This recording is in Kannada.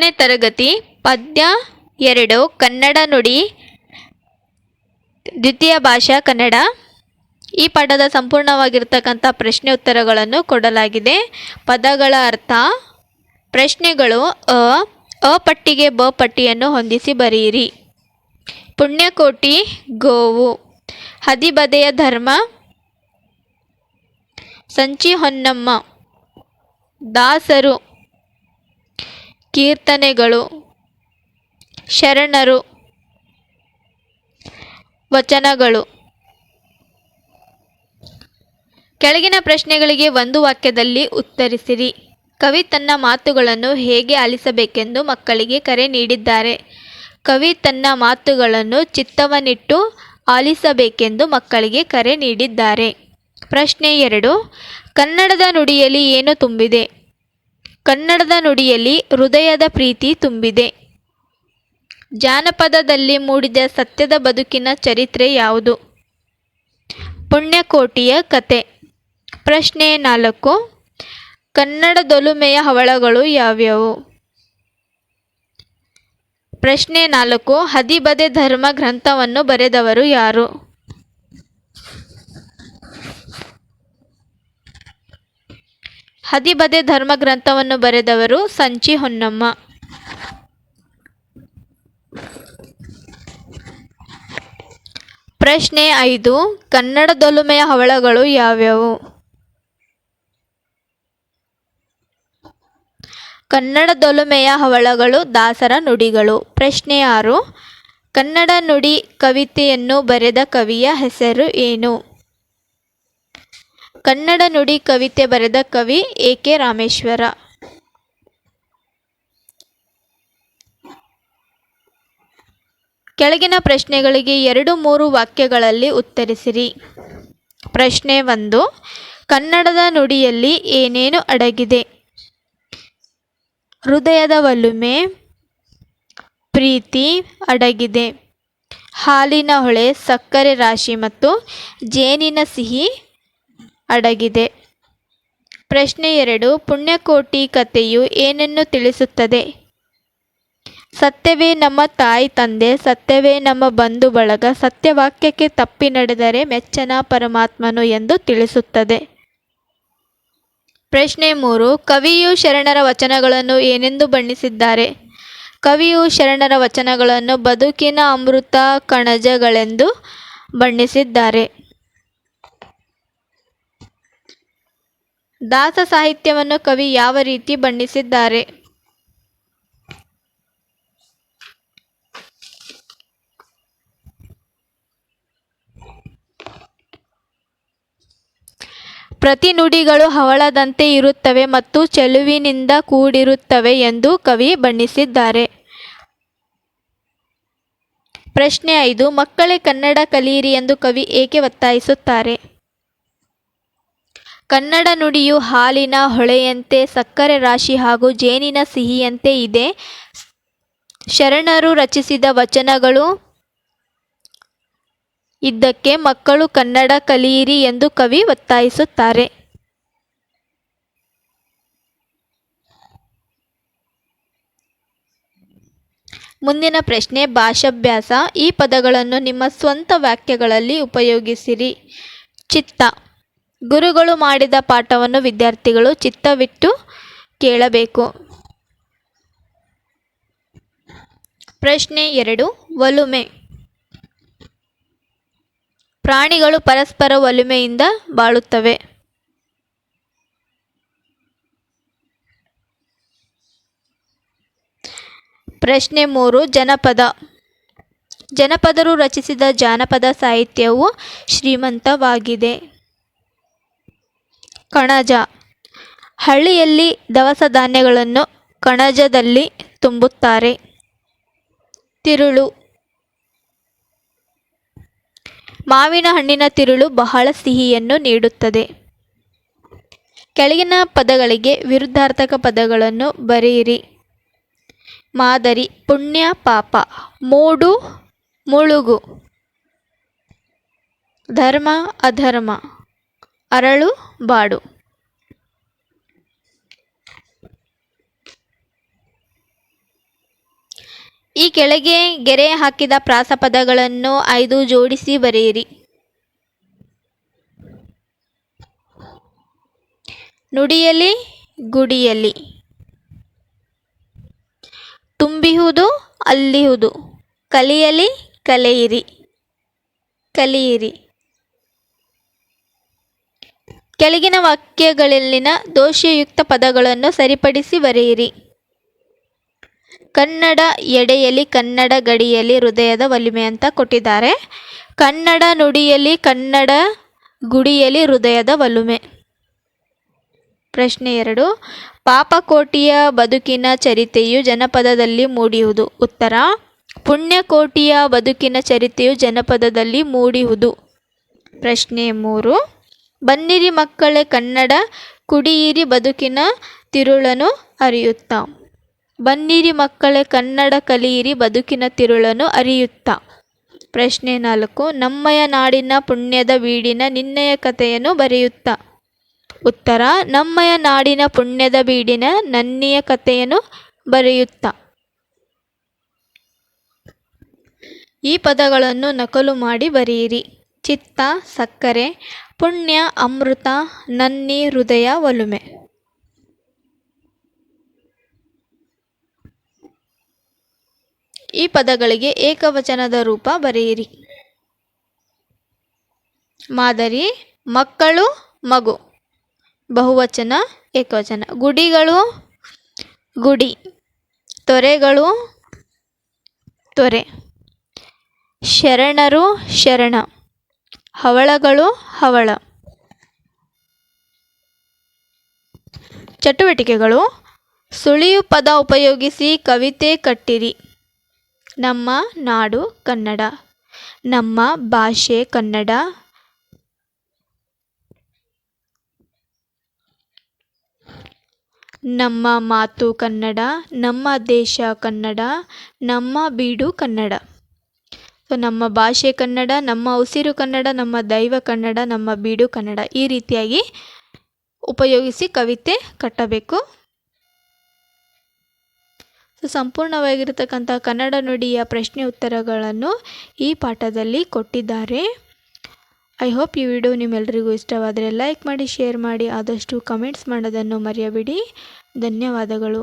ನೇ ತರಗತಿ, ಪದ್ಯ ಎರಡು, ಕನ್ನಡ ನುಡಿ, ದ್ವಿತೀಯ ಭಾಷಾ ಕನ್ನಡ. ಈ ಪಾಠದ ಸಂಪೂರ್ಣವಾಗಿರ್ತಕ್ಕಂಥ ಪ್ರಶ್ನೆ ಉತ್ತರಗಳನ್ನು ಕೊಡಲಾಗಿದೆ. ಪದಗಳ ಅರ್ಥ, ಪ್ರಶ್ನೆಗಳು ಅ ಅ ಪಟ್ಟಿಗೆ ಬ ಪಟ್ಟಿಯನ್ನು ಹೊಂದಿಸಿ ಬರೆಯಿರಿ. ಪುಣ್ಯಕೋಟಿ, ಗೋವು. ಹದಿಬದೆಯ ಧರ್ಮ ಸಂಚಿ ಹೊನ್ನಮ್ಮ ದಾಸರು. ಕೀರ್ತನೆಗಳು, ಶರಣರು, ವಚನಗಳು. ಕೆಳಗಿನ ಪ್ರಶ್ನೆಗಳಿಗೆ ಒಂದು ವಾಕ್ಯದಲ್ಲಿ ಉತ್ತರಿಸಿರಿ. ಕವಿ ತನ್ನ ಮಾತುಗಳನ್ನು ಹೇಗೆ ಆಲಿಸಬೇಕೆಂದು ಮಕ್ಕಳಿಗೆ ಕರೆ ನೀಡಿದ್ದಾರೆ. ಕವಿ ತನ್ನ ಮಾತುಗಳನ್ನು ಚಿತ್ತವನಿಟ್ಟು ಆಲಿಸಬೇಕೆಂದು ಮಕ್ಕಳಿಗೆ ಕರೆ ನೀಡಿದ್ದಾರೆ. ಪ್ರಶ್ನೆ ಎರಡು, ಕನ್ನಡದ ನುಡಿಯಲ್ಲಿ ಏನು ತುಂಬಿದೆ? ಕನ್ನಡದ ನುಡಿಯಲ್ಲಿ ಹೃದಯದ ಪ್ರೀತಿ ತುಂಬಿದೆ. ಜಾನಪದದಲ್ಲಿ ಮೂಡಿದ ಸತ್ಯದ ಬದುಕಿನ ಚರಿತ್ರೆ ಯಾವುದು? ಪುಣ್ಯಕೋಟಿಯ ಕತೆ. ಪ್ರಶ್ನೆ ನಾಲ್ಕು. ಕನ್ನಡದೊಲುಮೆಯ ಹವಳಗಳು ಯಾವ್ಯಾವು? ಪ್ರಶ್ನೆ ನಾಲ್ಕು. ಹದಿಬದೆ ಧರ್ಮ ಗ್ರಂಥವನ್ನು ಬರೆದವರು ಯಾರು? ಹದಿಬದೆ ಧರ್ಮ ಗ್ರಂಥವನ್ನು ಬರೆದವರು ಸಂಚಿ ಹೊನ್ನಮ್ಮ. ಪ್ರಶ್ನೆ ಐದು ಕನ್ನಡದೊಲುಮೆಯ ಹವಳಗಳು ಯಾವ್ಯಾವು? ಕನ್ನಡದೊಲುಮೆಯ ಹವಳಗಳು ದಾಸರ ನುಡಿಗಳು. ಪ್ರಶ್ನೆ ಆರು, ಕನ್ನಡ ನುಡಿ ಕವಿತೆಯನ್ನು ಬರೆದ ಕವಿಯ ಹೆಸರು ಏನು? ಕನ್ನಡ ನುಡಿ ಕವಿತೆ ಬರೆದ ಕವಿ ಎ ಕೆ ರಾಮೇಶ್ವರ. ಕೆಳಗಿನ ಪ್ರಶ್ನೆಗಳಿಗೆ ಎರಡು ಮೂರು ವಾಕ್ಯಗಳಲ್ಲಿ ಉತ್ತರಿಸಿರಿ. ಪ್ರಶ್ನೆ ಒಂದು, ಕನ್ನಡದ ನುಡಿಯಲ್ಲಿ ಏನೇನು ಅಡಗಿದೆ? ಹೃದಯದ ಒಲುಮೆ ಪ್ರೀತಿ ಅಡಗಿದೆ. ಹಾಲಿನ ಹೊಳೆ, ಸಕ್ಕರೆ ರಾಶಿ ಮತ್ತು ಜೇನಿನ ಸಿಹಿ ಅಡಗಿದೆ. ಪ್ರಶ್ನೆ ಎರಡು, ಪುಣ್ಯಕೋಟಿ ಕಥೆಯು ಏನನ್ನು ತಿಳಿಸುತ್ತದೆ? ಸತ್ಯವೇ ನಮ್ಮ ತಾಯಿ ತಂದೆ, ಸತ್ಯವೇ ನಮ್ಮ ಬಂಧು ಬಳಗ, ಸತ್ಯವಾಕ್ಯಕ್ಕೆ ತಪ್ಪಿ ನಡೆದರೆ ಮೆಚ್ಚನ ಪರಮಾತ್ಮನು ಎಂದು ತಿಳಿಸುತ್ತದೆ. ಪ್ರಶ್ನೆ ಮೂರು, ಕವಿಯು ಶರಣರ ವಚನಗಳನ್ನು ಏನೆಂದು ಬಣ್ಣಿಸಿದ್ದಾರೆ? ಕವಿಯು ಶರಣರ ವಚನಗಳನ್ನು ಬದುಕಿನ ಅಮೃತ ಕಣಜಗಳೆಂದು ಬಣ್ಣಿಸಿದ್ದಾರೆ. ದಾಸ ಸಾಹಿತ್ಯವನ್ನು ಕವಿ ಯಾವ ರೀತಿ ಬಣ್ಣಿಸಿದ್ದಾರೆ? ಪ್ರತಿ ನುಡಿಗಳು ಹವಳದಂತೆ ಇರುತ್ತವೆ ಮತ್ತು ಚೆಲುವಿನಿಂದ ಕೂಡಿರುತ್ತವೆ ಎಂದು ಕವಿ ಬಣ್ಣಿಸಿದ್ದಾರೆ. ಪ್ರಶ್ನೆ ಐದು, ಮಕ್ಕಳೇ ಕನ್ನಡ ಕಲಿಯಿರಿ ಎಂದು ಕವಿ ಏಕೆ ಒತ್ತಾಯಿಸುತ್ತಾರೆ? ಕನ್ನಡ ನುಡಿಯು ಹಾಲಿನ ಹೊಳೆಯಂತೆ ಸಕ್ಕರೆ ರಾಶಿ ಹಾಗೂ ಜೇನಿನ ಸಿಹಿಯಂತೆ ಇದೆ. ಶರಣರು ರಚಿಸಿದ ವಚನಗಳು ಇದ್ದಕ್ಕೆ ಮಕ್ಕಳು ಕನ್ನಡ ಕಲಿಯಿರಿ ಎಂದು ಕವಿ ಒತ್ತಾಯಿಸುತ್ತಾರೆ. ಮುಂದಿನ ಪ್ರಶ್ನೆ, ಭಾಷಾಭ್ಯಾಸ. ಈ ಪದಗಳನ್ನು ನಿಮ್ಮ ಸ್ವಂತ ವಾಕ್ಯಗಳಲ್ಲಿ ಉಪಯೋಗಿಸಿರಿ. ಚಿತ್ತ. ಗುರುಗಳು ಮಾಡಿದ ಪಾಠವನ್ನು ವಿದ್ಯಾರ್ಥಿಗಳು ಚಿತ್ತವಿಟ್ಟು ಕೇಳಬೇಕು. ಪ್ರಶ್ನೆ ಎರಡು ಒಲುಮೆ ಪ್ರಾಣಿಗಳು ಪರಸ್ಪರ ಒಲುಮೆಯಿಂದ ಬಾಳುತ್ತವೆ. ಪ್ರಶ್ನೆ ಮೂರು, ಜನಪದ. ಜನಪದರು ರಚಿಸಿದ ಜಾನಪದ ಸಾಹಿತ್ಯವು ಶ್ರೀಮಂತವಾಗಿದೆ. ಕಣಜ. ಹಳ್ಳಿಯಲ್ಲಿ ದವಸ ಧಾನ್ಯಗಳನ್ನು ಕಣಜದಲ್ಲಿ ತುಂಬುತ್ತಾರೆ. ತಿರುಳು. ಮಾವಿನ ಹಣ್ಣಿನ ತಿರುಳು ಬಹಳ ಸಿಹಿಯನ್ನು ನೀಡುತ್ತದೆ. ಕೆಳಗಿನ ಪದಗಳಿಗೆ ವಿರುದ್ಧಾರ್ಥಕ ಪದಗಳನ್ನು ಬರೆಯಿರಿ. ಮಾದರಿ, ಪುಣ್ಯ, ಪಾಪ, ಮೂಡು, ಮುಳುಗು. ಧರ್ಮ, ಅಧರ್ಮ. ಅರಳು, ಬಾಡು. ಈ ಕೆಳಗೆ ಗೆರೆ ಹಾಕಿದ ಪ್ರಾಸಪದಗಳನ್ನು ಐದು ಜೋಡಿಸಿ ಬರೆಯಿರಿ. ನುಡಿಯಲಿ, ಗುಡಿಯಲಿ. ತುಂಬಿಹುದು, ಅಲ್ಲಿಹುದು. ಕಲಿಯಲಿ, ಕಲೆಯಿರಿ. ಕಲಿಯಿರಿ. ಕೆಳಗಿನ ವಾಕ್ಯಗಳಲ್ಲಿನ ದೋಷಯುಕ್ತ ಪದಗಳನ್ನು ಸರಿಪಡಿಸಿ ಬರೆಯಿರಿ. ಕನ್ನಡ ಎಡೆಯಲ್ಲಿ ಕನ್ನಡ ಗಡಿಯಲ್ಲಿ ಹೃದಯದ ವಲಿಮೆ ಅಂತ ಕೊಟ್ಟಿದ್ದಾರೆ. ಕನ್ನಡ ನುಡಿಯಲ್ಲಿ ಕನ್ನಡ ಗುಡಿಯಲ್ಲಿ ಹೃದಯದ ಒಲುಮೆ. ಪ್ರಶ್ನೆ ಎರಡು. ಪಾಪಕೋಟಿಯ ಬದುಕಿನ ಚರಿತೆಯು ಜನಪದದಲ್ಲಿ ಮೂಡಿಯುವುದು ಉತ್ತರ. ಪುಣ್ಯಕೋಟಿಯ ಬದುಕಿನ ಚರಿತೆಯು ಜನಪದದಲ್ಲಿ ಮೂಡಿಯುವುದು ಪ್ರಶ್ನೆ ಮೂರು. ಬನ್ನಿರಿ ಮಕ್ಕಳೇ ಕನ್ನಡ, ಕುಡಿಯಿರಿ ಬದುಕಿನ ತಿರುಳನು ಅರಿಯುತ್ತಾ. ಬನ್ನಿರಿ ಮಕ್ಕಳೇ ಕನ್ನಡ ಕಲಿಯಿರಿ ಬದುಕಿನ ತಿರುಳನು ಅರಿಯುತ್ತಾ. ಪ್ರಶ್ನೆ ನಾಲ್ಕು, ನಮ್ಮಯ ನಾಡಿನ ಪುಣ್ಯದ ಬೀಡಿನ ನಿನ್ನೆಯ ಕಥೆಯನ್ನು ಬರೆಯುತ್ತಾ. ಉತ್ತರ, ನಮ್ಮಯ ನಾಡಿನ ಪುಣ್ಯದ ಬೀಡಿನ ನನ್ನಿಯ ಕಥೆಯನ್ನು ಬರೆಯುತ್ತಾ. ಈ ಪದಗಳನ್ನು ನಕಲು ಮಾಡಿ ಬರೆಯಿರಿ. ಚಿತ್ತ, ಸಕ್ಕರೆ, ಪುಣ್ಯ, ಅಮೃತ, ನನ್ನಿ, ಹೃದಯ ಒಲುಮೆ ಈ ಪದಗಳಿಗೆ ಏಕವಚನದ ರೂಪ ಬರೆಯಿರಿ. ಮಾದರಿ, ಮಕ್ಕಳು, ಮಗು. ಬಹುವಚನ, ಏಕವಚನ. ಗುಡಿಗಳು, ಗುಡಿ. ತೊರೆಗಳು, ತೊರೆ. ಶರಣರು, ಶರಣ. ಹವಳಗಳು ಹವಳ. ಚಟುವಟಿಕೆಗಳು, ಸುಳಿಯು ಪದ ಉಪಯೋಗಿಸಿ ಕವಿತೆ ಕಟ್ಟಿರಿ. ನಮ್ಮ ನಾಡು ಕನ್ನಡ, ನಮ್ಮ ಭಾಷೆ ಕನ್ನಡ. ನಮ್ಮ ಮಾತು ಕನ್ನಡ, ನಮ್ಮ ದೇಶ ಕನ್ನಡ, ನಮ್ಮ ಬೀಡು ಕನ್ನಡ. ಸೊ ನಮ್ಮ ಭಾಷೆ ಕನ್ನಡ, ನಮ್ಮ ಉಸಿರು ಕನ್ನಡ, ನಮ್ಮ ದೈವ ಕನ್ನಡ, ನಮ್ಮ ಬೀಡು ಕನ್ನಡ ಈ ರೀತಿಯಾಗಿ ಉಪಯೋಗಿಸಿ ಕವಿತೆ ಕಟ್ಟಬೇಕು. ಸೊ ಸಂಪೂರ್ಣವಾಗಿರತಕ್ಕಂಥ ಕನ್ನಡ ನುಡಿಯ ಪ್ರಶ್ನೆ ಉತ್ತರಗಳನ್ನು ಈ ಪಾಠದಲ್ಲಿ ಕೊಟ್ಟಿದ್ದಾರೆ. ಐ ಹೋಪ್ ಈ ವಿಡಿಯೋ ನಿಮ್ಮೆಲ್ಲರಿಗೂ ಇಷ್ಟವಾದರೆ ಲೈಕ್ ಮಾಡಿ ಶೇರ್ ಮಾಡಿ, ಆದಷ್ಟು ಕಮೆಂಟ್ಸ್ ಮಾಡೋದನ್ನು ಮರೆಯಬೇಡಿ. ಧನ್ಯವಾದಗಳು.